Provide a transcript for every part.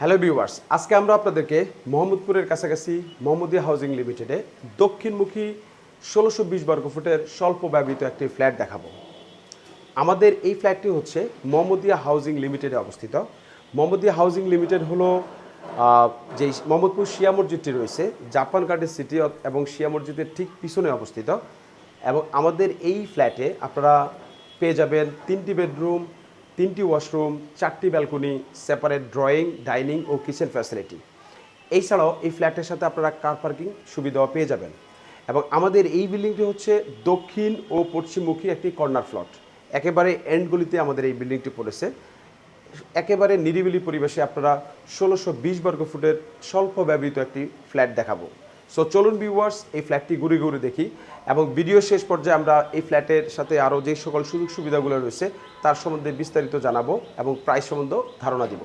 Hello viewers, আজকে আমরা আপনাদেরকে মোহাম্মদপুরের কাছাকাছি মোহাম্মদিয়া হাউজিং লিমিটেডে দক্ষিণমুখী ষোলোশো বিশ বর্গ ফুটের স্বল্প ব্যবহৃত একটি ফ্ল্যাট দেখাবো। আমাদের এই ফ্ল্যাটটি হচ্ছে মোহাম্মদিয়া হাউজিং লিমিটেডে অবস্থিত। মোহাম্মদিয়া হাউজিং লিমিটেড হলো যে মোহাম্মদপুর শিয়া মসজিদটি রয়েছে, জাপান কার্ডের সিটি এবং শিয়া মসজিদের ঠিক পিছনে অবস্থিত। এবং আমাদের এই ফ্ল্যাটে আপনারা পেয়ে যাবেন তিনটি বেডরুম তিনটি ওয়াশরুম, চারটি ব্যালকনি সেপারেট ড্রয়িং ডাইনিং ও কিচেন ফ্যাসিলিটি এছাড়াও এই ফ্ল্যাটের সাথে আপনারা কার পার্কিং সুবিধাও পেয়ে যাবেন। এবং আমাদের এই বিল্ডিংটি হচ্ছে দক্ষিণ ও পশ্চিমমুখী একটি কর্নার ফ্লট একেবারে এন্ডগুলিতে আমাদের এই বিল্ডিংটি পড়েছে। একেবারে নিরিবিলি পরিবেশে আপনারা ষোলোশো বিশ বর্গ ফুটের স্বল্প ব্যবহৃত একটি ফ্ল্যাট দেখাবো। সো চলুন ভিউয়ার্স এই ফ্ল্যাটটি ঘুরে ঘুরে দেখি এবং ভিডিও শেষ পর্যায়ে আমরা এই ফ্ল্যাটের সাথে আরও যে সকল সুযোগ সুবিধাগুলো রয়েছে, তার সম্বন্ধে বিস্তারিত জানাব এবং প্রাইস সম্বন্ধেও ধারণা দিব।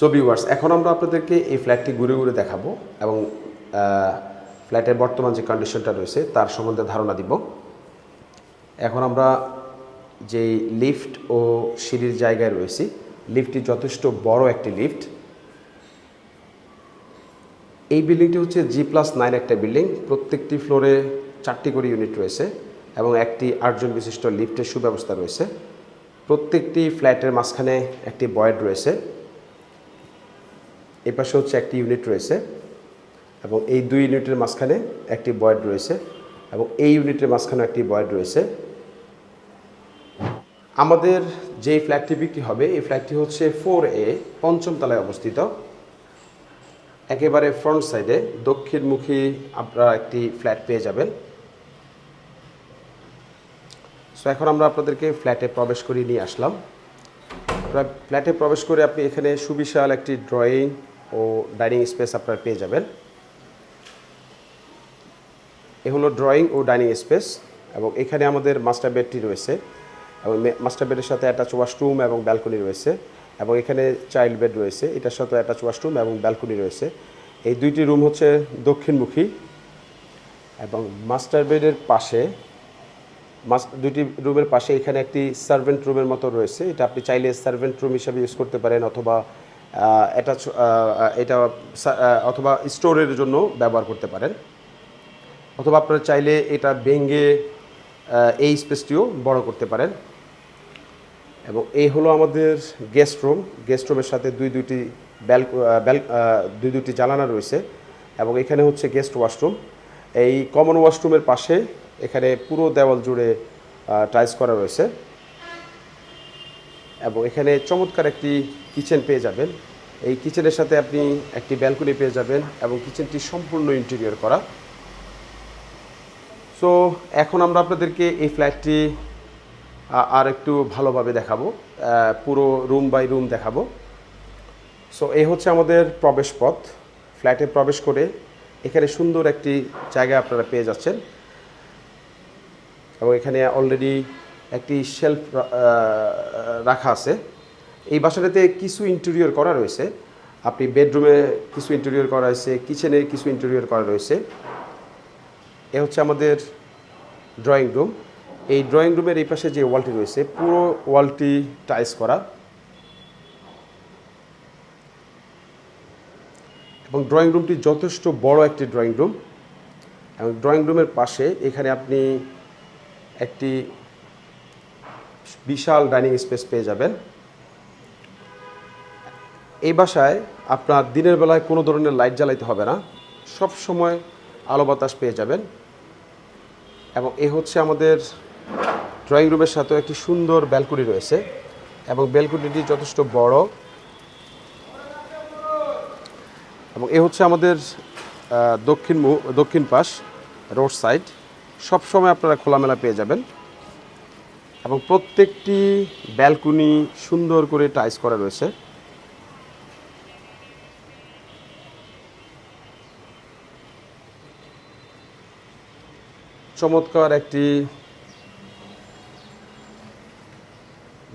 সো ভিউয়ার্স এখন আমরা আপনাদেরকে এই ফ্ল্যাটটি ঘুরে ঘুরে দেখাবো এবং ফ্ল্যাটের বর্তমান যে কন্ডিশনটা রয়েছে তার সম্বন্ধে ধারণা দিব। এখন আমরা যেই লিফট ও সিঁড়ির জায়গায় রয়েছি লিফটটি যথেষ্ট বড় একটি লিফট এই বিল্ডিংটি হচ্ছে জি প্লাস নাইন একটা বিল্ডিং প্রত্যেকটি ফ্লোরে চারটি করে ইউনিট রয়েছে এবং একটি আটজন বিশিষ্ট লিফটের সুব্যবস্থা রয়েছে। প্রত্যেকটি ফ্ল্যাটের মাঝখানে একটি বয়েড রয়েছে। এই পাশে হচ্ছে একটি ইউনিট রয়েছে এবং এই দুই ইউনিটের মাঝখানে একটি বয়েড রয়েছে এবং এই ইউনিটের মাঝখানে একটি বয়েড রয়েছে। আমাদের যে ফ্ল্যাটটি বিক্রি হবে, এই ফ্ল্যাটটি হচ্ছে ফোর এ পঞ্চম তলায় অবস্থিত। একেবারে ফ্রন্ট সাইডে দক্ষিণমুখী আপনারা একটি ফ্ল্যাট পেয়ে যাবেন। সো এখন আমরা আপনাদেরকে ফ্ল্যাটে প্রবেশ করিয়ে নিয়ে আসলাম। ফ্ল্যাটে প্রবেশ করে আপনি এখানে সুবিশাল একটি ড্রয়িং ও ডাইনিং স্পেস আপনারা পেয়ে যাবেন। এ হলো ড্রয়িং ও ডাইনিং স্পেস এবং এখানে আমাদের মাস্টার বেডটি রয়েছে এবং মাস্টার বেডের সাথে অ্যাটাচ ওয়াশরুম এবং ব্যালকনি রয়েছে এবং এখানে চাইল্ড বেড রয়েছে। এটার সাথে অ্যাটাচ ওয়াশরুম এবং ব্যালকনি রয়েছে। এই দুইটি রুম হচ্ছে দক্ষিণমুখী এবং মাস্টার বেডের পাশে দুটি রুমের পাশে এখানে একটি সার্ভেন্ট রুমের মতো রয়েছে। এটা আপনি চাইলে সার্ভেন্ট রুম হিসাবে ইউজ করতে পারেন অথবা এটা এটা অথবা স্টোরের জন্য ব্যবহার করতে পারেন। অথবা আপনারা চাইলে এটা ভেঙে এই স্পেসটিও বড় করতে পারেন। এবং এই হলো আমাদের গেস্ট রুম গেস্ট রুমের সাথে দুই দুইটি ব্যাল ব্যাল দুই দুইটি জানালা রয়েছে। এবং এখানে হচ্ছে গেস্ট ওয়াশরুম এই কমন ওয়াশরুমের পাশে এখানে পুরো দেওয়াল জুড়ে টাইলস করা রয়েছে। এবং এখানে চমৎকার একটি কিচেন পেয়ে যাবেন। এই কিচেনের সাথে আপনি একটি ব্যালকনি পেয়ে যাবেন এবং কিচেনটি সম্পূর্ণ ইন্টেরিয়র করা। সো, এখন আমরা আপনাদেরকে এই ফ্ল্যাটটি আর একটু ভালোভাবে দেখাবো। পুরো রুম বাই রুম দেখাবো। সো, এই হচ্ছে আমাদের প্রবেশ পথ ফ্ল্যাটে প্রবেশ করে এখানে সুন্দর একটি জায়গা আপনারা পেয়ে যাচ্ছেন। এবং এখানে অলরেডি একটি শেলফ রাখা আছে। এই বাসাটাতে কিছু ইন্টেরিয়র করা রয়েছে। আপনি বেডরুমে কিছু ইন্টেরিয়র করা রয়েছে কিচেনে কিছু ইন্টেরিয়র করা রয়েছে। এ হচ্ছে আমাদের ড্রয়িং রুম এই ড্রয়িং রুমের এই পাশে যে ওয়ালটি রয়েছে, পুরো ওয়ালটি টাইলস করা। এবং ড্রয়িং রুমটি যথেষ্ট বড় একটি ড্রয়িং রুম এবং ড্রয়িং রুমের পাশে এখানে আপনি একটি বিশাল ডাইনিং স্পেস পেয়ে যাবেন। এই বাসায় আপনার দিনের বেলায় কোনো ধরনের লাইট জ্বালাইতে হবে না। সব সময় আলো বাতাস পেয়ে যাবেন। এবং এ হচ্ছে আমাদের ড্রয়িং রুমের সাথেও একটি সুন্দর ব্যালকনি রয়েছে। এবং ব্যালকনিটি যথেষ্ট বড়। এবং এ হচ্ছে আমাদের দক্ষিণ দক্ষিণ পাশ, রোড সাইড। সবসময় আপনারা খোলামেলা পেয়ে যাবেন। এবং প্রত্যেকটি ব্যালকনি সুন্দর করে টাইস করা রয়েছে। চমৎকার একটি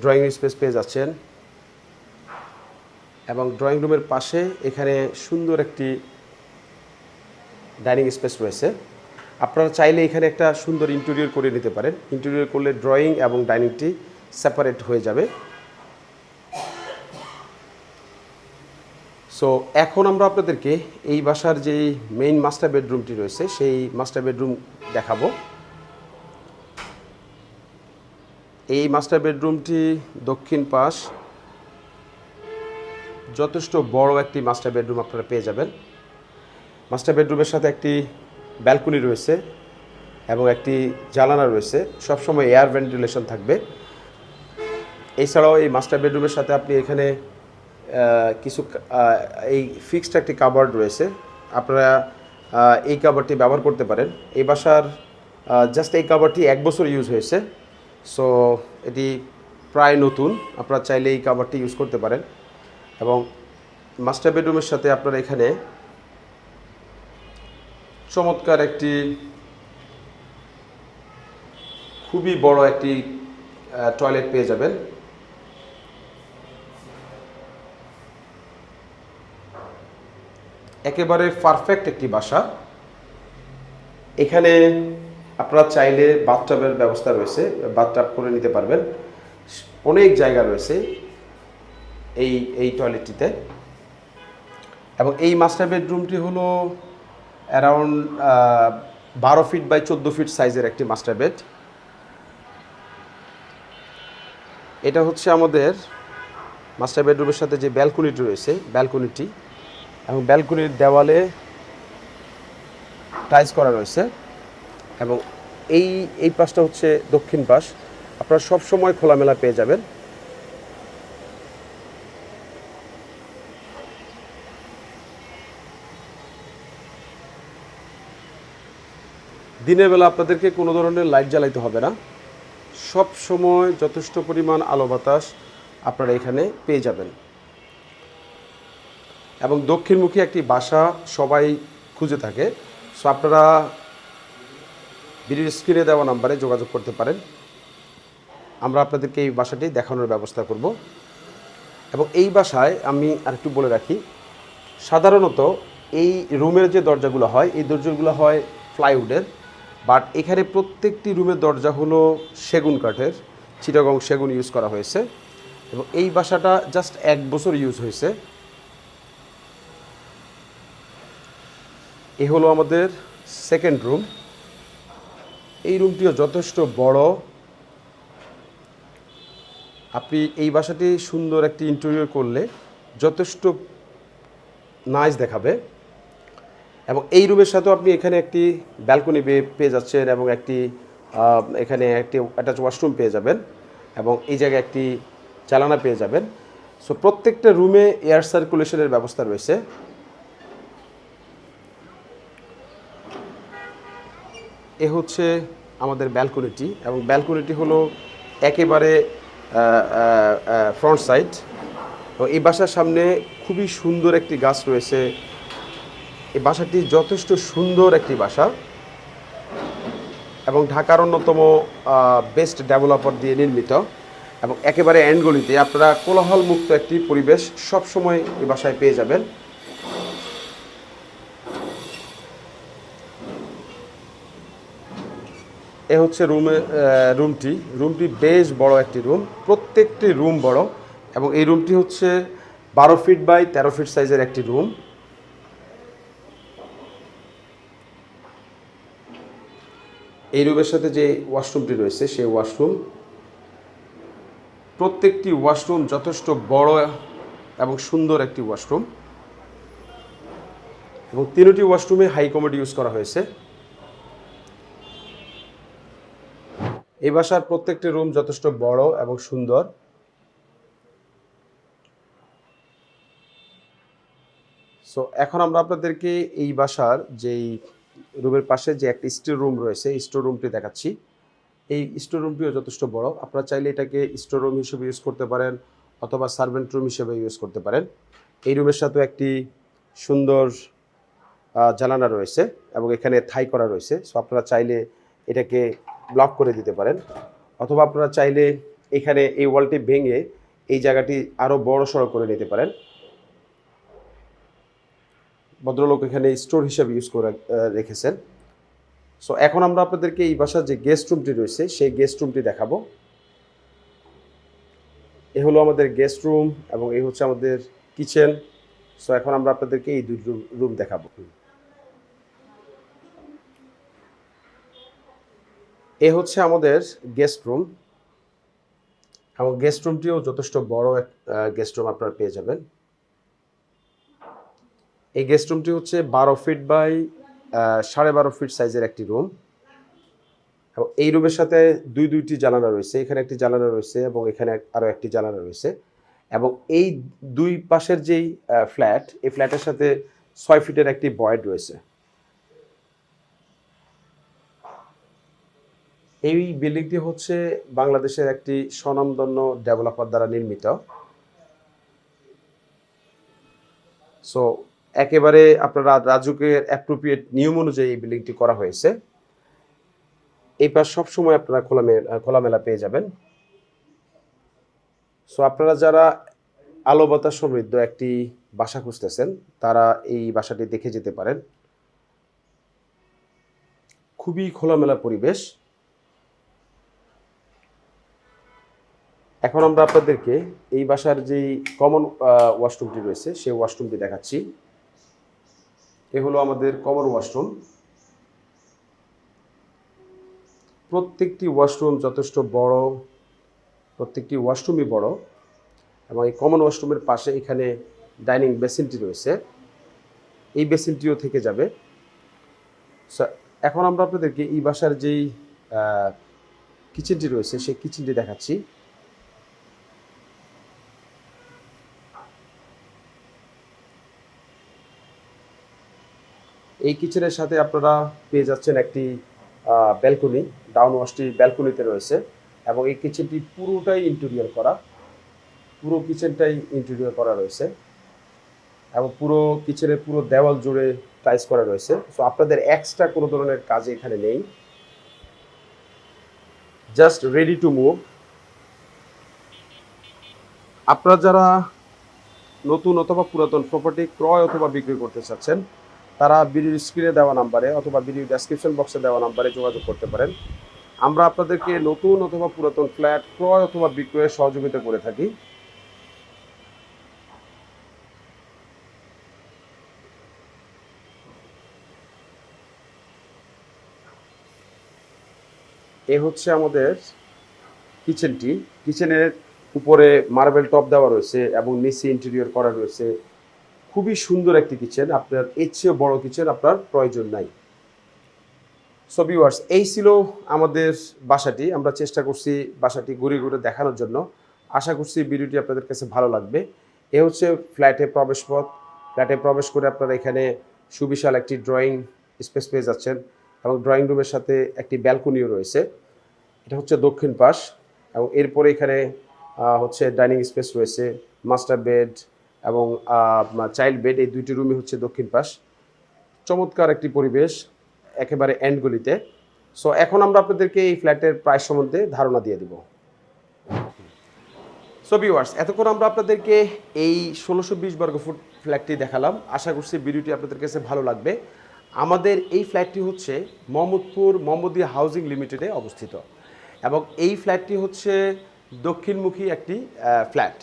ড্রয়িং স্পেস পেয়ে যাচ্ছেন। এবং ড্রয়িং রুমের পাশে এখানে সুন্দর একটি ডাইনিং স্পেস রয়েছে। আপনারা চাইলে এখানে একটা সুন্দর ইন্টেরিয়র করে নিতে পারেন। ইন্টেরিয়র করলে ড্রয়িং এবং ডাইনিংটি সেপারেট হয়ে যাবে। সো এখন আমরা আপনাদেরকে এই বাসার যে মেইন মাস্টার বেডরুমটি রয়েছে, সেই মাস্টার বেডরুম দেখাবো। এই মাস্টার বেডরুমটি দক্ষিণ পাশ। যথেষ্ট বড় একটি মাস্টার বেডরুম আপনারা পেয়ে যাবেন। মাস্টার বেডরুমের সাথে একটি ব্যালকনি রয়েছে এবং একটি জানালা রয়েছে। সবসময় এয়ার ভেন্টিলেশন থাকবে। এছাড়াও এই মাস্টার বেডরুমের সাথে আপনি এখানে কিছু এই ফিক্সড একটি কাবার্ড রয়েছে। আপনারা এই কাবারটি ব্যবহার করতে পারেন। এই বাসার জাস্ট এই কাবারটি এক বছর ইউজ হয়েছে। সো এটি প্রায় নতুন। আপনারা চাইলে এই কাবারটি ইউজ করতে পারেন। এবং মাস্টার বেডরুমের সাথে আপনারা এখানে চমৎকার একটি, খুবই বড় একটি টয়লেট পেয়ে যাবেন। একেবারে পারফেক্ট একটি বাসা। এখানে আপনারা চাইলে বাথটাবের ব্যবস্থা রয়েছে, বাথটাব করে নিতে পারবেন। অনেক জায়গা রয়েছে এই এই টয়লেটটিতে এবং এই মাস্টার বেডরুমটি হলো অ্যারাউন্ড বারো ফিট বাই চোদ্দ ফিট সাইজের একটি মাস্টার বেড। এটা হচ্ছে আমাদের মাস্টার বেডরুমের সাথে যে ব্যালকনিটি রয়েছে, ব্যালকনিটি। এবং ব্যালকনির দেওয়ালে টাইলস করা রয়েছে। এবং এই এই পাশটা হচ্ছে দক্ষিণ পাশ। আপনারা সব সময় খোলামেলা পেয়ে যাবেন। দিনের বেলা আপনাদেরকে কোনো ধরনের লাইট জ্বালাইতে হবে না। সব সময় যথেষ্ট পরিমাণ আলো বাতাস আপনারা এখানে পেয়ে যাবেন। এবং দক্ষিণমুখী একটি বাসা সবাই খুঁজে থাকে। সো আপনারা ভিডিও স্ক্রিনে দেওয়া নাম্বারে যোগাযোগ করতে পারেন। আমরা আপনাদেরকে এই বাসাটি দেখানোর ব্যবস্থা করব। এবং এই বাসায় আমি আরেকটু বলে রাখি, সাধারণত এই রুমের যে দরজাগুলো হয়, এই দরজাগুলো হয় প্লাইউডের। বাট এখানে প্রত্যেকটি রুমের দরজা হলো সেগুন কাঠের। চিটাগং সেগুন ইউজ করা হয়েছে। এবং এই বাসাটা জাস্ট এক বছর ইউজ হয়েছে। এ হলো আমাদের সেকেন্ড রুম। এই রুমটিও যথেষ্ট বড়। আপনি এই বাসাটি সুন্দর একটি ইন্টেরিয়র করলে যথেষ্ট নাইস দেখাবে। এবং এই রুমের সাথেও আপনি এখানে একটি ব্যালকনি পেয়ে যাচ্ছেন এবং একটি এখানে একটি অ্যাটাচ ওয়াশরুম পেয়ে যাবেন এবং এই জায়গায় একটি চালানা পেয়ে যাবেন। সো প্রত্যেকটা রুমে এয়ার সার্কুলেশনের ব্যবস্থা রয়েছে। এ হচ্ছে আমাদের ব্যালকনিটি এবং ব্যালকনিটি হলো একেবারে ফ্রন্ট সাইড এবং এই বাসার সামনে খুবই সুন্দর একটি গাছ রয়েছে। এই বাসাটি যথেষ্ট সুন্দর একটি বাসা এবং ঢাকার অন্যতম বেস্ট ডেভেলপার দিয়ে নির্মিত এবং একেবারে এন্ডগলিতে আপনারা কোলাহল মুক্ত একটি পরিবেশ সবসময় এই বাসায় পেয়ে যাবেন। এ হচ্ছে রুমে রুমটি। রুমটি বেশ বড় একটি রুম, প্রত্যেকটি রুম বড় এবং এই রুমটি হচ্ছে বারো ফিট বাই তেরো ফিট সাইজের একটি রুম। এই রুমের সাথে যে ওয়াশরুমটি রয়েছে, সেই ওয়াশরুম, প্রত্যেকটি ওয়াশরুম যথেষ্ট বড় এবং সুন্দর একটি ওয়াশরুম। এবং তিনটি ওয়াশরুমে হাই কমেডি ইউজ করা হয়েছে। এই বাসার প্রত্যেকটি রুম যথেষ্ট বড় এবং সুন্দর। সো এখন আমরা আপনাদেরকে এই বাসার যেই রুমের পাশে যে একটা স্টোর রুম রয়েছে স্টোর রুমটি দেখাচ্ছি। এই স্টোর রুমটিও যথেষ্ট বড়। আপনারা চাইলে এটাকে স্টোর রুম হিসেবে ইউজ করতে পারেন অথবা সার্ভেন্ট রুম হিসেবে ইউজ করতে পারেন। এই রুমের সাথেও একটি সুন্দর জানানা রয়েছে এবং এখানে থাই করা রয়েছে। সো আপনারা চাইলে এটাকে ব্লক করে দিতে পারেন। অথবা আপনারা চাইলে এখানে এই ওয়ালটি ভেঙে এই জায়গাটি আরও বড় সড়ো করে নিতে পারেন। ভদ্রলোক এখানে স্টোর হিসাবে ইউজ করে রেখেছেন। সো এখন আমরা আপনাদেরকে এই বাসার যে গেস্ট রুমটি রয়েছে, সেই গেস্ট রুমটি দেখাবো। এ হলো আমাদের গেস্ট রুম এবং এই হচ্ছে আমাদের কিচেন সো এখন আমরা আপনাদেরকে এই দুই রুম রুম দেখাবো। এ হচ্ছে আমাদের গেস্ট রুম এবং গেস্ট রুমটিও যথেষ্ট বড় এক গেস্ট রুম আপনারা পেয়ে যাবেন। এই গেস্ট রুমটি হচ্ছে বারো ফিট বাই সাড়ে বারো ফিট সাইজের একটি রুম এবং এই রুমের সাথে দুই দুইটি জানালা রয়েছে। এখানে একটি জানালা রয়েছে এবং এখানে আরও একটি জানালা রয়েছে। এবং এই দুই পাশের যেই ফ্ল্যাট এই ফ্ল্যাটের সাথে ছয় ফিটের একটি বয়েড রয়েছে। এই বিল্ডিংটি হচ্ছে বাংলাদেশের একটি স্বনামধন্য ডেভেলপার দ্বারা নির্মিত। সো একেবারে আপনারা রাজুকের অ্যাপ্রোপ্রিয়েট নিয়ম অনুযায়ী এই বিল্ডিংটি করা হয়েছে। এই পাশ সবসময় আপনারা খোলামেলা খোলামেলা পেয়ে যাবেন। সো আপনারা যারা আলো বাতাস সমৃদ্ধ একটি বাসা খুঁজতেছেন, তারা এই বাসাটি দেখে যেতে পারেন। খুবই খোলামেলা পরিবেশ। এখন আমরা আপনাদেরকে এই বাসার যেই কমন ওয়াশরুমটি রয়েছে, সেই ওয়াশরুমটি দেখাচ্ছি। এ হলো আমাদের কমন ওয়াশরুম প্রত্যেকটি ওয়াশরুম যথেষ্ট বড়, প্রত্যেকটি ওয়াশরুমই বড় এবং এই কমন ওয়াশরুমের পাশে এখানে ডাইনিং বেসিনটি রয়েছে। এই বেসিনটিও থেকে যাবে। এখন আমরা আপনাদেরকে এই বাসার যেই কিচেনটি রয়েছে, সেই কিচেনটি দেখাচ্ছি। এই কিচেনের সাথে আপনারা পেয়ে যাচ্ছেন একটি ব্যালকনি ডাউন ওয়াশটি ব্যালকনিতে রয়েছে এবং এই কিচেনটি পুরোটাই ইন্টেরিয়র করা। পুরো কিচেনটাই ইন্টেরিয়র করা রয়েছে এবং পুরো কিচেনের পুরো দেওয়াল জুড়ে টাইস করা রয়েছে। সো আপনাদের এক্সট্রা কোনো ধরনের কাজ এখানে নেই। জাস্ট রেডি টু মুভ আপনারা যারা নতুন অথবা পুরাতন প্রপার্টি ক্রয় অথবা বিক্রি করতে চাচ্ছেন তারা ভিডিওর স্ক্রিনে দেওয়া নাম্বারে অথবা ভিডিও ডেসক্রিপশন বক্সে দেওয়া নাম্বারে যোগাযোগ করতে পারেন। আমরা আপনাদেরকে নতুন অথবা পুরাতন ফ্ল্যাট ক্রয় অথবা বিক্রয়ে সহযোগিতা করে থাকি। এ হচ্ছে আমাদের কিচেনটি কিচেনের উপরে মার্বেল টপ দেওয়া রয়েছে এবং নিচে ইন্টেরিয়র করা রয়েছে। খুবই সুন্দর একটি কিচেন আপনার এর চেয়ে বড় কিচেন আপনার প্রয়োজন নাই। সো ভিউয়ার্স এই ছিল আমাদের বাসাটি। আমরা চেষ্টা করছি বাসাটি ঘুরে ঘুরে দেখানোর জন্য। আশা করছি ভিডিওটি আপনাদের কাছে ভালো লাগবে। এ হচ্ছে ফ্ল্যাটে প্রবেশ পথ। ফ্ল্যাটে প্রবেশ করে আপনারা এখানে সুবিশাল একটি ড্রয়িং স্পেস পেয়ে যাচ্ছেন এবং ড্রয়িং রুমের সাথে একটি ব্যালকনিও রয়েছে। এটা হচ্ছে দক্ষিণ পাশ এবং এরপরে এখানে হচ্ছে ডাইনিং স্পেস রয়েছে মাস্টার বেড এবং চাইল্ড বেড এই দুইটি রুমই হচ্ছে দক্ষিণ পাশ। চমৎকার একটি পরিবেশ, একেবারে এন্ডগুলিতে সো এখন আমরা আপনাদেরকে এই ফ্ল্যাটের প্রাইস সম্বন্ধে ধারণা দিয়ে দিব। সো ভিউয়ার্স এতক্ষণ আমরা আপনাদেরকে এই ষোলোশো বিশ বর্গ ফুট ফ্ল্যাটটি দেখালাম। আশা করছি ভিডিওটি আপনাদের কাছে ভালো লাগবে। আমাদের এই ফ্ল্যাটটি হচ্ছে মোহাম্মদপুর মোহাম্মদিয়া হাউজিং লিমিটেডে অবস্থিত। এবং এই ফ্ল্যাটটি হচ্ছে দক্ষিণমুখী একটি ফ্ল্যাট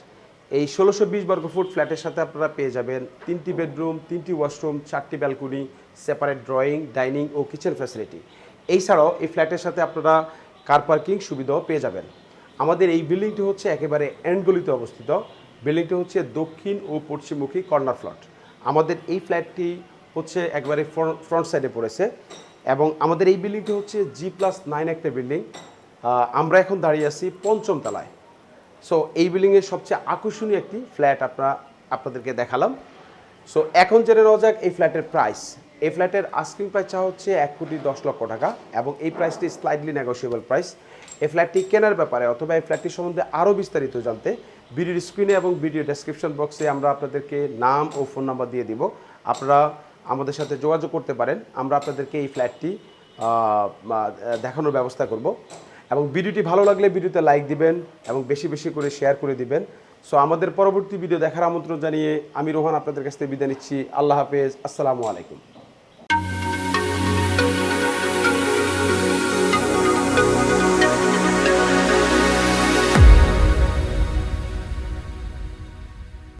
এই ষোলোশো বিশ বর্গ ফুট ফ্ল্যাটের সাথে আপনারা পেয়ে যাবেন তিনটি বেডরুম তিনটি ওয়াশরুম চারটি ব্যালকনি সেপারেট ড্রয়িং ডাইনিং ও কিচেন ফ্যাসিলিটি এছাড়াও এই ফ্ল্যাটের সাথে আপনারা কার পার্কিং সুবিধাও পেয়ে যাবেন। আমাদের এই বিল্ডিংটি হচ্ছে একেবারে এন্ডগলিতে অবস্থিত। বিল্ডিংটি হচ্ছে দক্ষিণ ও পশ্চিমমুখী কর্নার ফ্লট আমাদের এই ফ্ল্যাটটি হচ্ছে একবারে ফ্রন্ট সাইডে পড়েছে এবং আমাদের এই বিল্ডিংটি হচ্ছে জি প্লাস নাইন একটা বিল্ডিং। আমরা এখন দাঁড়িয়ে আছি পঞ্চম তলায়। সো এই বিল্ডিংয়ের সবচেয়ে আকর্ষণীয় একটি ফ্ল্যাট আপনারা আপনাদেরকে দেখালাম। সো এখন জেনে নেওয়া যাক, এই ফ্ল্যাটের প্রাইস এই ফ্ল্যাটের আস্কিং প্রাইস চা হচ্ছে এক কোটি দশ লক্ষ টাকা এবং এই প্রাইসটি স্লাইডলি নেগোসিয়েবল প্রাইস এই ফ্ল্যাটটি কেনার ব্যাপারে অথবা এই ফ্ল্যাটটি সম্বন্ধে আরও বিস্তারিত জানতে ভিডিওর স্ক্রিনে এবং ভিডিও ডেসক্রিপশন বক্সে আমরা আপনাদেরকে নাম ও ফোন নাম্বার দিয়ে দিব। আপনারা আমাদের সাথে যোগাযোগ করতে পারেন। আমরা আপনাদেরকে এই ফ্ল্যাটটি দেখানোর ব্যবস্থা করব। এবং ভিডিওটি ভালো লাগলে ভিডিওতে লাইক দিবেন এবং বেশি বেশি করে শেয়ার করে দিবেন। সো আমাদের পরবর্তী ভিডিও দেখার আমন্ত্রণ জানিয়ে আমি রোহান আপনাদের কাছ থেকে বিদায় নিচ্ছি। আল্লাহ হাফেজ। আসসালামু আলাইকুম।